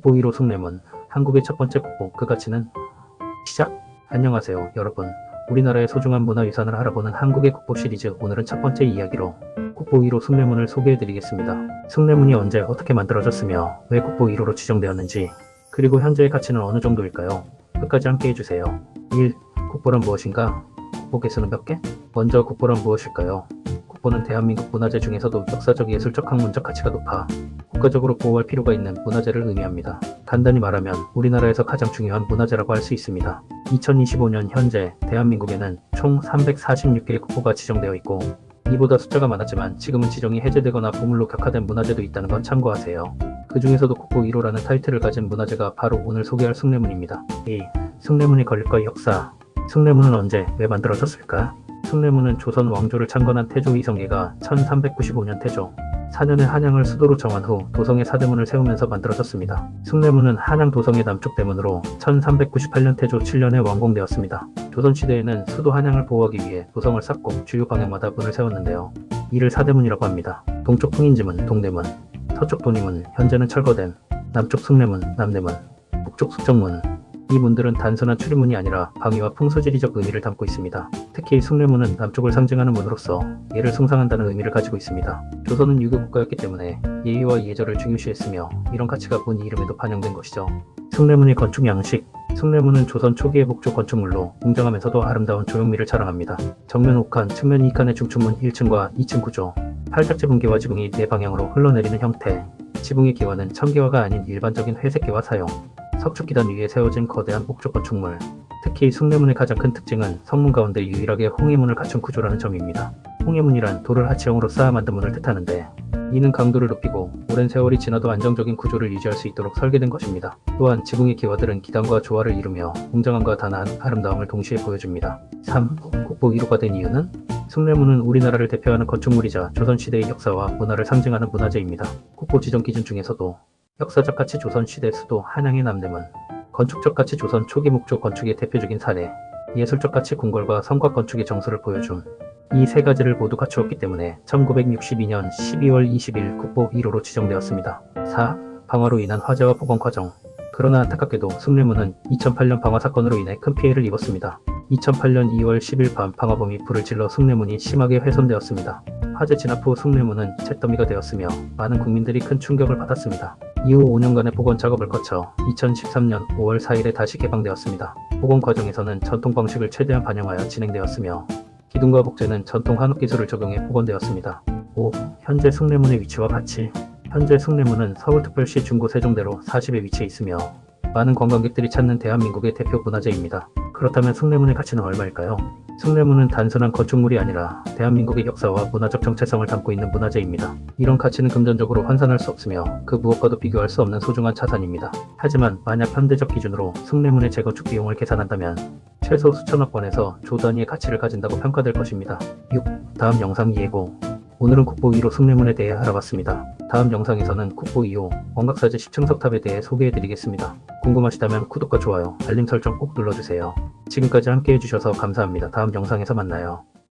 1호 숭례문 한국의 첫 번째 국보 그 가치는 시작 안녕하세요 여러분 우리나라의 소중한 문화유산을 알아보는 한국의 국보 시리즈 오늘은 첫 번째 이야기로 국보 1호 숭례문을 소개해드리겠습니다. 숭례문이 언제 어떻게 만들어졌으며 왜 국보 1호로 지정되었는지 그리고 현재의 가치는 어느 정도일까요? 끝까지 함께 해주세요. 1. 국보란 무엇인가? 국보 개수는 몇 개? 먼저 국보란 무엇일까요? 국보는 대한민국 문화재 중에서도 역사적 예술적 학문적 가치가 높아 국가적으로 보호할 필요가 있는 문화재를 의미합니다. 간단히 말하면 우리나라에서 가장 중요한 문화재라고 할 수 있습니다. 2025년 현재 대한민국에는 총 346개의 국보가 지정되어 있고 이보다 숫자가 많았지만 지금은 지정이 해제되거나 보물로 격화된 문화재도 있다는 건 참고하세요. 그 중에서도 국보 1호라는 타이틀을 가진 문화재가 바로 오늘 소개할 숭례문입니다. 2. 숭례문이 걸릴거의 역사 숭례문은 언제 왜 만들어졌을까? 숭례문은 조선 왕조를 창건한 태조 이성계가 1395년 태조 4년에 한양을 수도로 정한 후 도성의 사대문을 세우면서 만들어졌습니다. 숭례문은 한양 도성의 남쪽 대문으로 1398년 태조 7년에 완공되었습니다. 조선시대에는 수도 한양을 보호하기 위해 도성을 쌓고 주요 방향마다 문을 세웠는데요. 이를 사대문이라고 합니다. 동쪽 풍인지문, 동대문, 서쪽 돈이문, 현재는 철거된 남쪽 숭례문, 남대문, 북쪽 숙정문, 이 문들은 단순한 출입문이 아니라 방위와 풍수지리적 의미를 담고 있습니다. 특히 숭례문은 남쪽을 상징하는 문으로서 예를 숭상한다는 의미를 가지고 있습니다. 조선은 유교 국가였기 때문에 예의와 예절을 중요시했으며 이런 가치가 문 이름에도 반영된 것이죠. 숭례문의 건축 양식 숭례문은 조선 초기의 목조 건축물로 웅장하면서도 아름다운 조형미를 자랑합니다. 정면 5칸, 측면 2칸의 중춘문 1층과 2층 구조, 팔짝 지붕 기와 지붕이 네 방향으로 흘러내리는 형태, 지붕의 기와는 청기와가 아닌 일반적인 회색기와 사용, 석축 기단 위에 세워진 거대한 목조 건축물. 특히 숭례문의 가장 큰 특징은 성문 가운데 유일하게 홍해문을 갖춘 구조라는 점입니다. 홍해문이란 돌을 하치형으로 쌓아 만든 문을 뜻하는데 이는 강도를 높이고 오랜 세월이 지나도 안정적인 구조를 유지할 수 있도록 설계된 것입니다. 또한 지붕의 기와들은 기단과 조화를 이루며 웅장함과 단아한 아름다움을 동시에 보여줍니다. 3. 국보 1호가 된 이유는 숭례문은 우리나라를 대표하는 건축물이자 조선시대의 역사와 문화를 상징하는 문화재입니다. 국보 지정 기준 중에서도 역사적 가치 조선시대 수도 한양의 남대문, 건축적 가치 조선 초기 목조 건축의 대표적인 사례, 예술적 가치 궁궐과 성곽 건축의 정수를 보여준 이세 가지를 모두 갖추었기 때문에 1962년 12월 20일 국보 1호로 지정되었습니다. 4. 방화로 인한 화재와 복원 과정 그러나 안타깝게도 숭례문은 2008년 방화 사건으로 인해 큰 피해를 입었습니다. 2008년 2월 10일 밤 방화범이 불을 질러 숭례문이 심하게 훼손되었습니다. 화재 진압 후 숭례문은 잿더미가 되었으며 많은 국민들이 큰 충격을 받았습니다. 이후 5년간의 복원 작업을 거쳐 2013년 5월 4일에 다시 개방되었습니다. 복원 과정에서는 전통 방식을 최대한 반영하여 진행되었으며 기둥과 복제는 전통 한옥 기술을 적용해 복원되었습니다. 5. 현재 숭례문의 위치와 가치 현재 숭례문은 서울특별시 중구 세종대로 40에 위치해 있으며 많은 관광객들이 찾는 대한민국의 대표 문화재입니다. 그렇다면 숭례문의 가치는 얼마일까요? 숭례문은 단순한 건축물이 아니라 대한민국의 역사와 문화적 정체성을 담고 있는 문화재입니다. 이런 가치는 금전적으로 환산할 수 없으며 그 무엇과도 비교할 수 없는 소중한 자산입니다. 하지만 만약 현대적 기준으로 숭례문의 재건축 비용을 계산한다면 최소 수천억 원에서 조 단위의 가치를 가진다고 평가될 것입니다. 6. 다음 영상 예고 오늘은 국보 2호 숭례문에 대해 알아봤습니다. 다음 영상에서는 국보 2호 원각사제 10층 석탑에 대해 소개해드리겠습니다. 궁금하시다면 구독과 좋아요, 알림 설정 꼭 눌러주세요. 지금까지 함께 해 주셔서 감사합니다. 다음 영상에서 만나요.